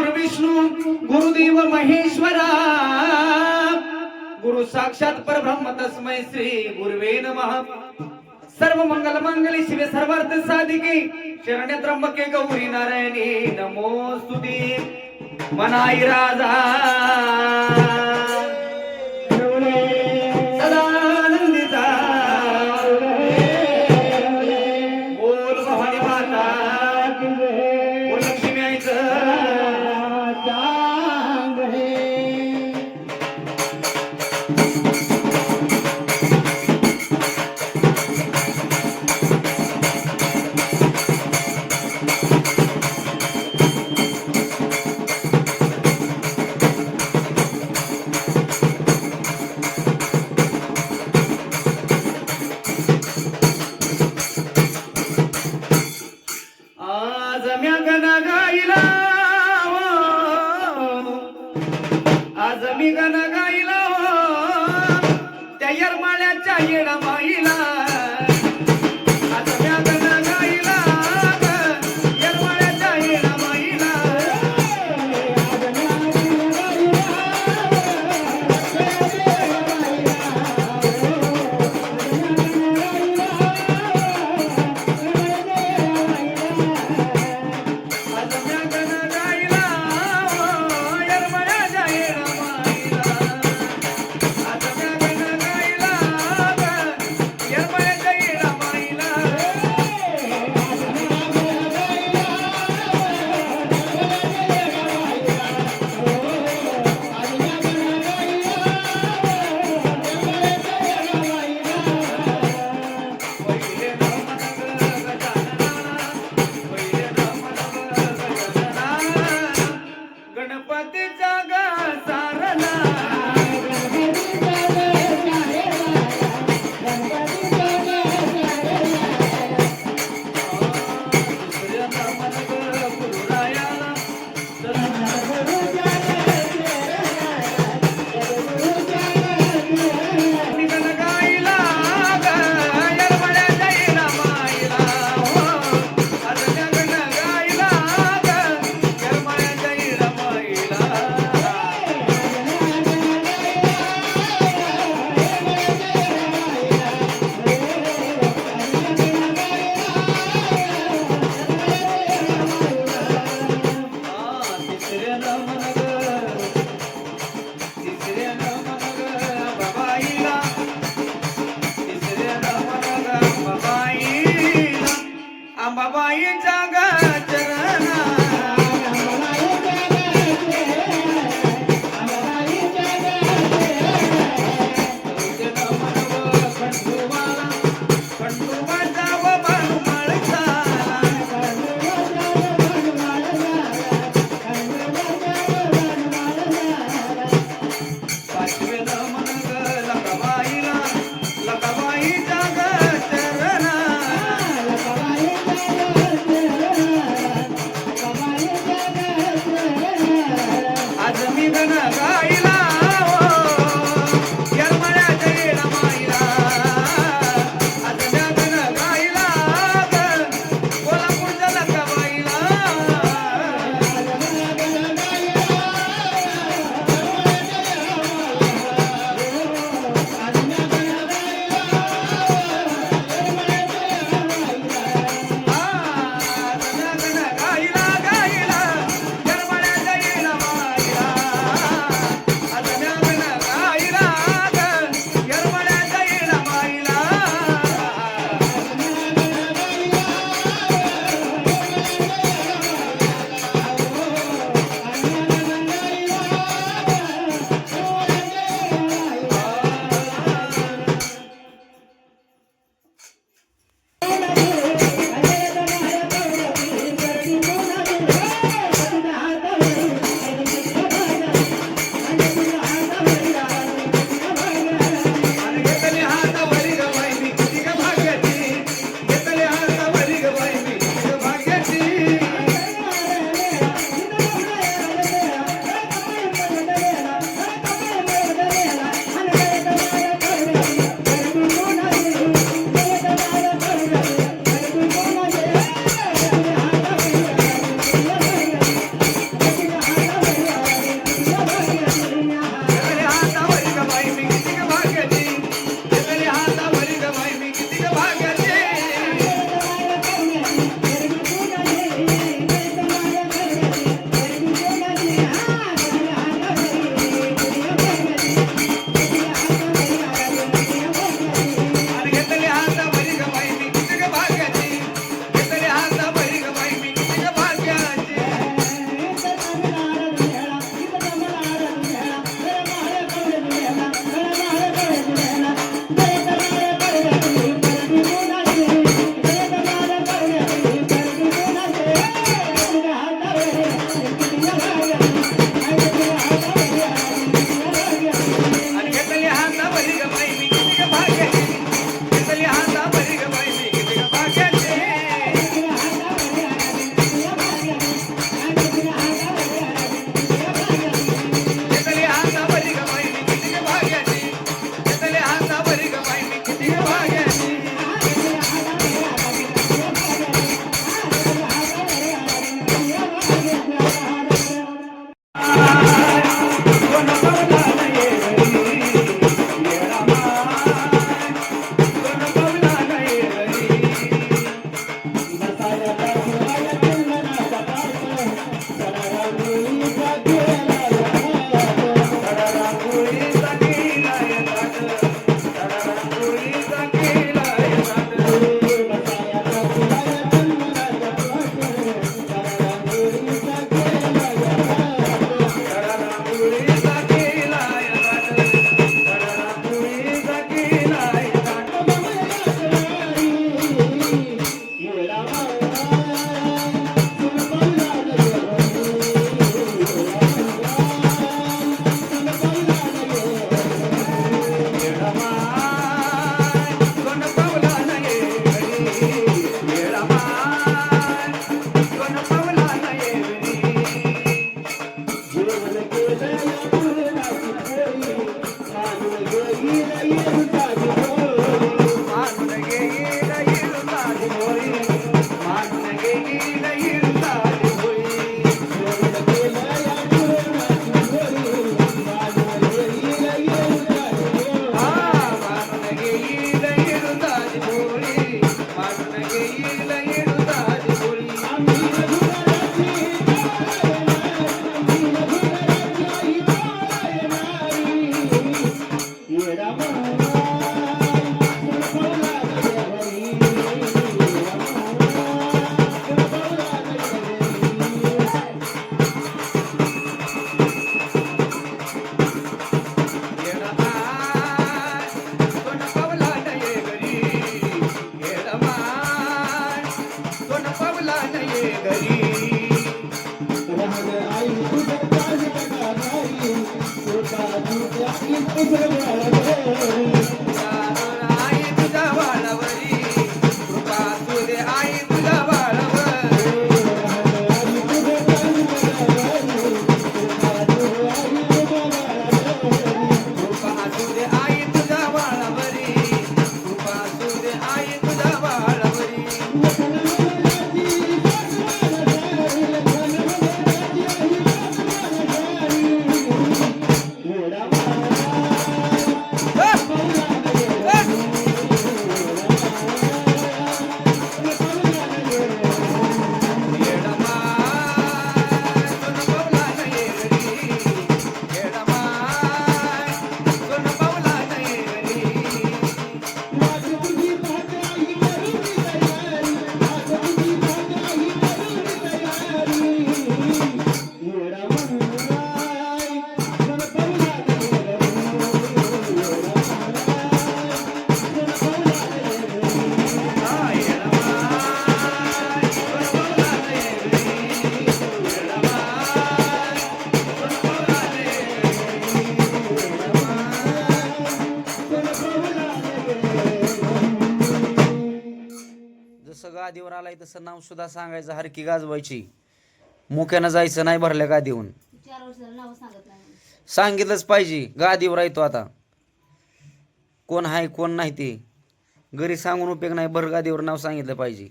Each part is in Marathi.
गुरुविष्णू गुरुदेव महेश्वरा. गुरु साक्षात परब्रह्म तस्मै श्री गुरुवे नमः. सर्व मंगल मंगली शिवे सर्वार्थ साधिके. शरण्य त्र्यंबके गौरी नारायणी नमोस्तुते मनाई राजा. hands சிவனகாய Yeah. I'm तसं नाव सुद्धा सांगायचं हरकी गाजवायची. मुक्यानं जायचं नाही भरल्या गादीहून. चार वर्षाला नाव सांगत नाही सांगितलंच पाहिजे गादीवर येतो आता. कोण आहे कोण नाही ते. घरी सांगून उपयोग नाही भर गादीवर नाव सांगितलं पाहिजे.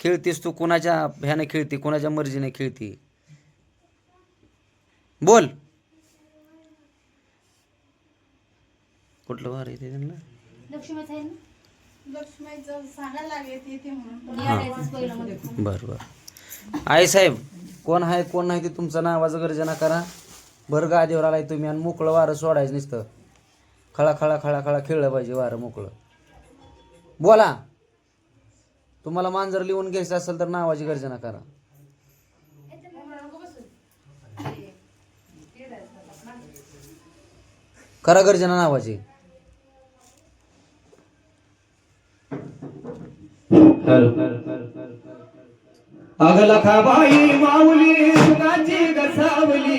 खेळतीस तू कोणाच्या ह्याने खेळती कोणाच्या मर्जीने खेळती? बोल. कुठलं वार येते त्यांना? लक्ष्मीच आहे ना? बर बर. आई साहेब कोण आहे कोण नाही ते तुमचं नावाचं गर्जना करा. भर गादीवर आलाय तुम्ही आणि मोकळं वारं सोडायचं नुसतं. खळा खळा खळा खळा खेळलं पाहिजे वारं मोकळं. बोला. तुम्हाला मांजर लिहून घ्यायचं असेल तर नावाची गर्जना करा. करा गर्जना नावाची. लखाबाई माऊली सुखाची गसावली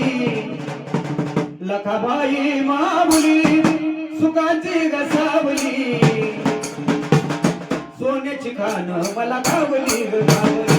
लखाबाई माऊली सुखाची गसावली सोन्याची खान मला खावली गावली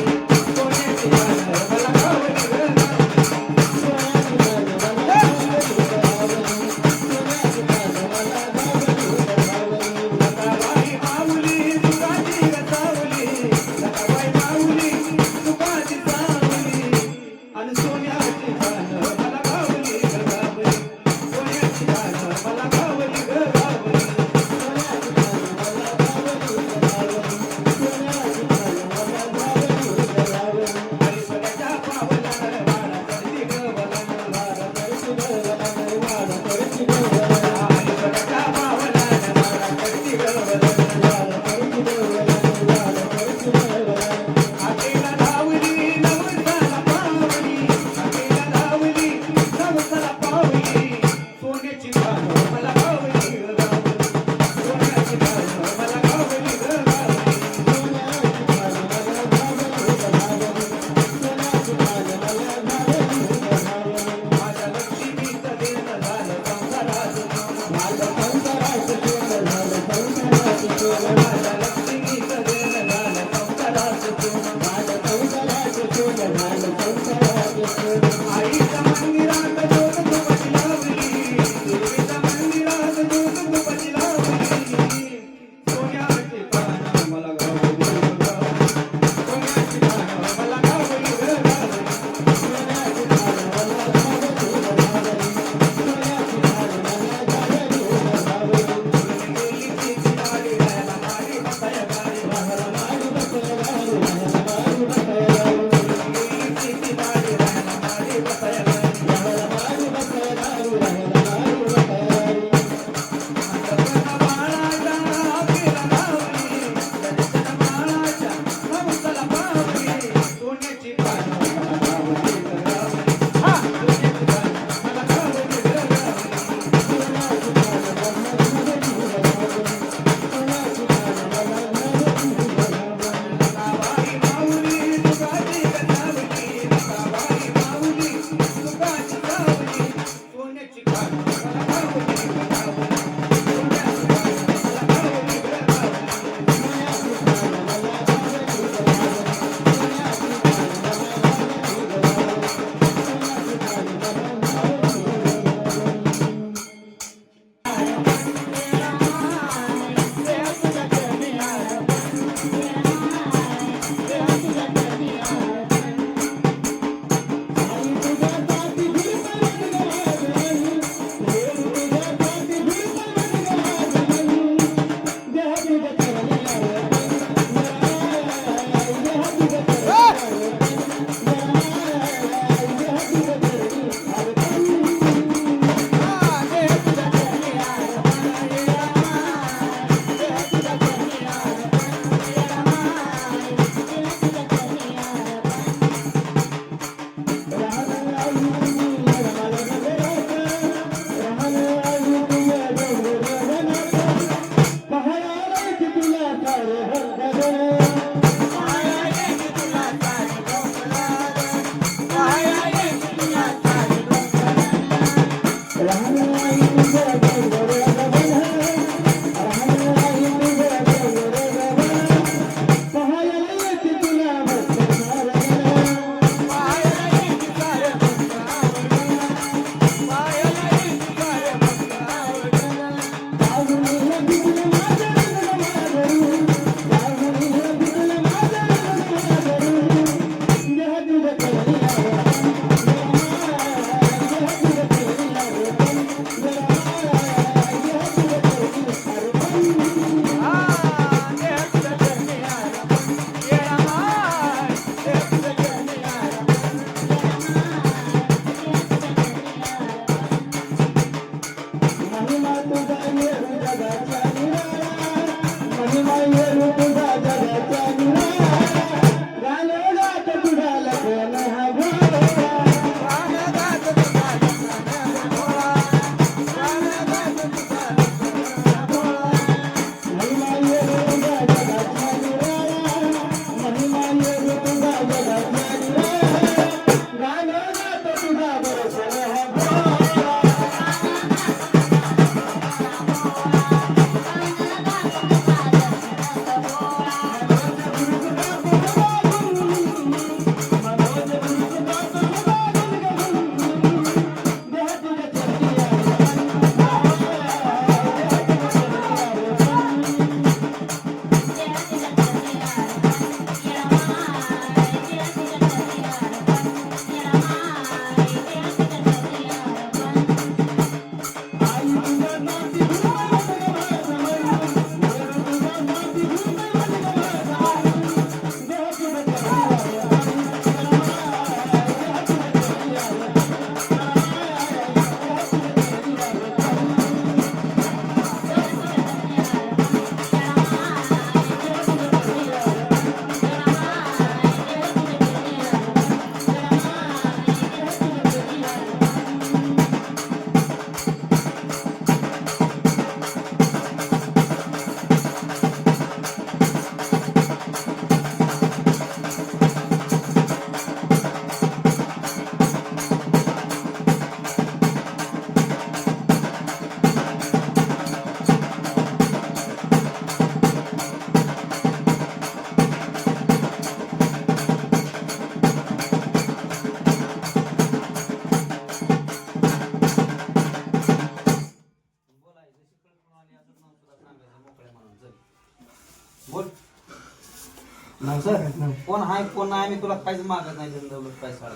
कोण आहे नाही आम्ही तुला काहीच मागत नाही दौलत पैसा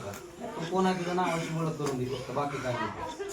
तू कोणाकडे तुझं नावाची ओळख करून दे फक्त बाकी काय नाही.